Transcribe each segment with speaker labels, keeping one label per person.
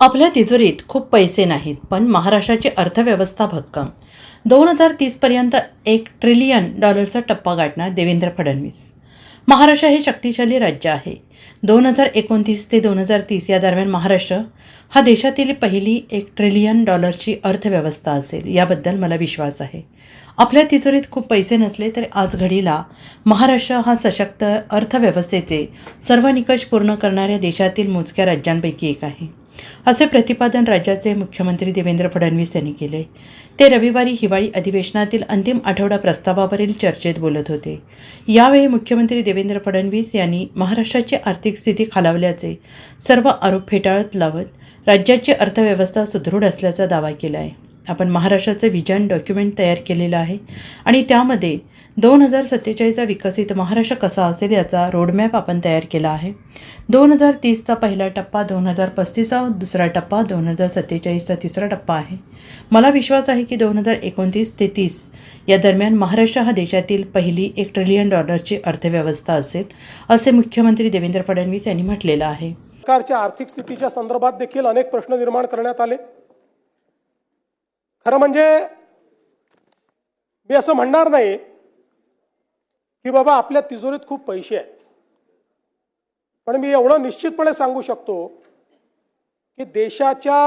Speaker 1: आपल्या तिजोरीत खूप पैसे नाहीत पण महाराष्ट्राची अर्थव्यवस्था भक्कम. दोन हजार तीसपर्यंत एक ट्रिलियन डॉलरचा टप्पा गाठणार देवेंद्र फडणवीस. महाराष्ट्र हे शक्तिशाली राज्य आहे. दोन हजार एकोणतीस ते दोन हजार तीस या दरम्यान महाराष्ट्र हा देशातील पहिली एक ट्रिलियन डॉलरची अर्थव्यवस्था असेल याबद्दल मला विश्वास आहे. आपल्या तिजोरीत खूप पैसे नसले तरी आज घडीला महाराष्ट्र हा सशक्त अर्थव्यवस्थेचे सर्व निकष पूर्ण करणाऱ्या देशातील मोजक्या राज्यांपैकी एक आहे. असे प्रतिपादन राज्याचे मुख्यमंत्री देवेंद्र फडणवीस यांनी केले. ते रविवारी हिवाळी अधिवेशनातील अंतिम आठवडा प्रस्तावावरील चर्चेत बोलत होते. यावेळी मुख्यमंत्री देवेंद्र फडणवीस यांनी महाराष्ट्राची आर्थिक स्थिती खालावल्याचे सर्व आरोप फेटाळत लावत राज्याची अर्थव्यवस्था सुदृढ असल्याचा दावा केला आहे आपण महाराष्ट्राचं विजन डॉक्युमेंट तयार केलेलं आहे. आणि त्यामध्ये दोन हजार सत्तेचाळीसचा विकसित महाराष्ट्र कसा असेल याचा रोडमॅप आपण तयार केला आहे. दोन हजार तीसचा पहिला टप्पा दोन हजार पस्तीसचा दुसरा टप्पा दोन हजार सत्तेचाळीसचा तिसरा टप्पा आहे. मला विश्वास आहे की दोन हजार एकोणतीस ते तीस या दरम्यान महाराष्ट्र हा देशातील पहिली एक ट्रिलियन डॉलरची अर्थव्यवस्था असेल असे मुख्यमंत्री देवेंद्र फडणवीस यांनी म्हटलेलं आहे.
Speaker 2: सरकारच्या आर्थिक स्थितीच्या संदर्भात देखील अनेक प्रश्न निर्माण करण्यात आले. खरं म्हणजे मी असं म्हणणार नाही की बाबा आपल्या तिजोरीत खूप पैसे आहेत. पण मी एवढं निश्चितपणे सांगू शकतो की देशाच्या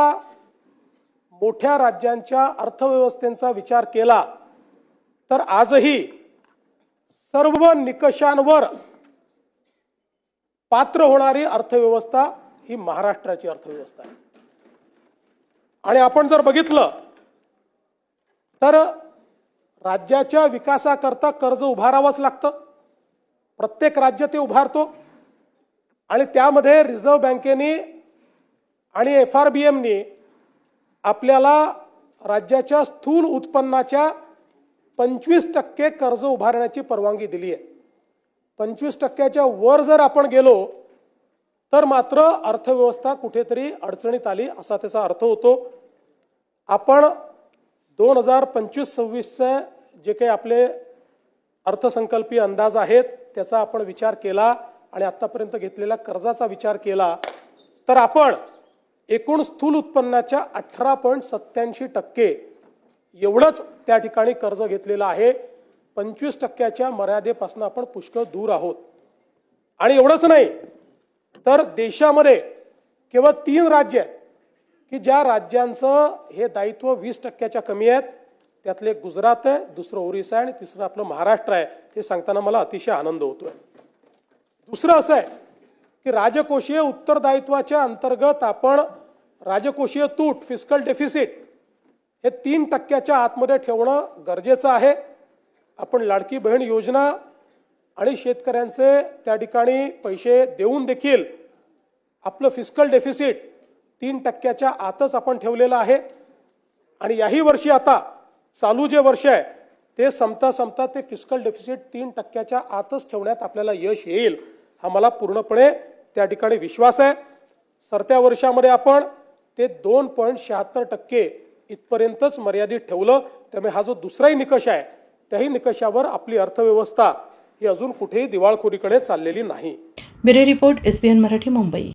Speaker 2: मोठ्या राज्यांच्या अर्थव्यवस्थेचा विचार केला तर आजही सर्व निकषांवर पात्र होणारी अर्थव्यवस्था ही महाराष्ट्राची अर्थव्यवस्था आहे. आणि आपण जर बघितलं तर राज्याच्या विकासाकरता कर्ज उभारावंच लागतं. प्रत्येक राज्य ते उभारतो. आणि त्यामध्ये रिझर्व्ह बँकेने आणि एफ आर बी एमनी आपल्याला राज्याच्या स्थूल उत्पन्नाच्या पंचवीस टक्के कर्ज उभारण्याची परवानगी दिली आहे. पंचवीस टक्क्याच्या वर जर आपण गेलो तर मात्र अर्थव्यवस्था कुठेतरी अडचणीत आली असा त्याचा अर्थ होतो. आपण दोन हजार पंचवीस सव्वीसचं जे काही आपले अर्थसंकल्पीय अंदाज आहेत त्याचा आपण विचार केला आणि आत्तापर्यंत घेतलेल्या कर्जाचा विचार केला तर आपण एकूण स्थूल उत्पन्नाच्या अठरा पॉईंट सत्याऐंशी टक्के एवढंच त्या ठिकाणी कर्ज घेतलेलं आहे. पंचवीस टक्क्याच्या मर्यादेपासून आपण पुष्कळ दूर आहोत. आणि एवढंच नाही तर देशामध्ये केवळ तीन राज्य आहेत. की ज्या राज्यांचं हे दायित्व वीस टक्क्याच्या कमी आहेत त्यातले एक गुजरात आहे दुसरं ओरिसा आहे आणि तिसरं आपलं महाराष्ट्र आहे हे सांगताना मला अतिशय आनंद होतोय. दुसरं असं आहे की राजकोषीय उत्तरदायित्वाच्या अंतर्गत आपण राजकोषीय तूट फिस्कल डेफिसिट हे तीन टक्क्याच्या आतमध्ये ठेवणं गरजेचं आहे. आपण लाडकी बहीण योजना आणि शेतकऱ्यांचे त्या ठिकाणी पैसे देऊन देखील आपलं फिस्कल डेफिसिट तीन टक्क्याच्या आतच आपण ठेवलेलं आहे. आणि याही वर्षी आता चालू जे वर्ष आहे ते संपता संपता ते फिस्कल डेफिसिट तीन टक्क्याच्या आतच ठेवण्यात आपल्याला यश येईल हा मला पूर्णपणे त्या ठिकाणी विश्वास आहे. सरत्या वर्षामध्ये आपण ते दोन पॉईंट शहात्तर टक्के इथपर्यंतच मर्यादित ठेवलं. त्यामुळे हा जो दुसराही निकष आहे त्याही निकषावर आपली अर्थव्यवस्था ही अजून कुठेही दिवाळखोरीकडे चाललेली नाही.
Speaker 1: Bureau report S B N Marathi Mumbai.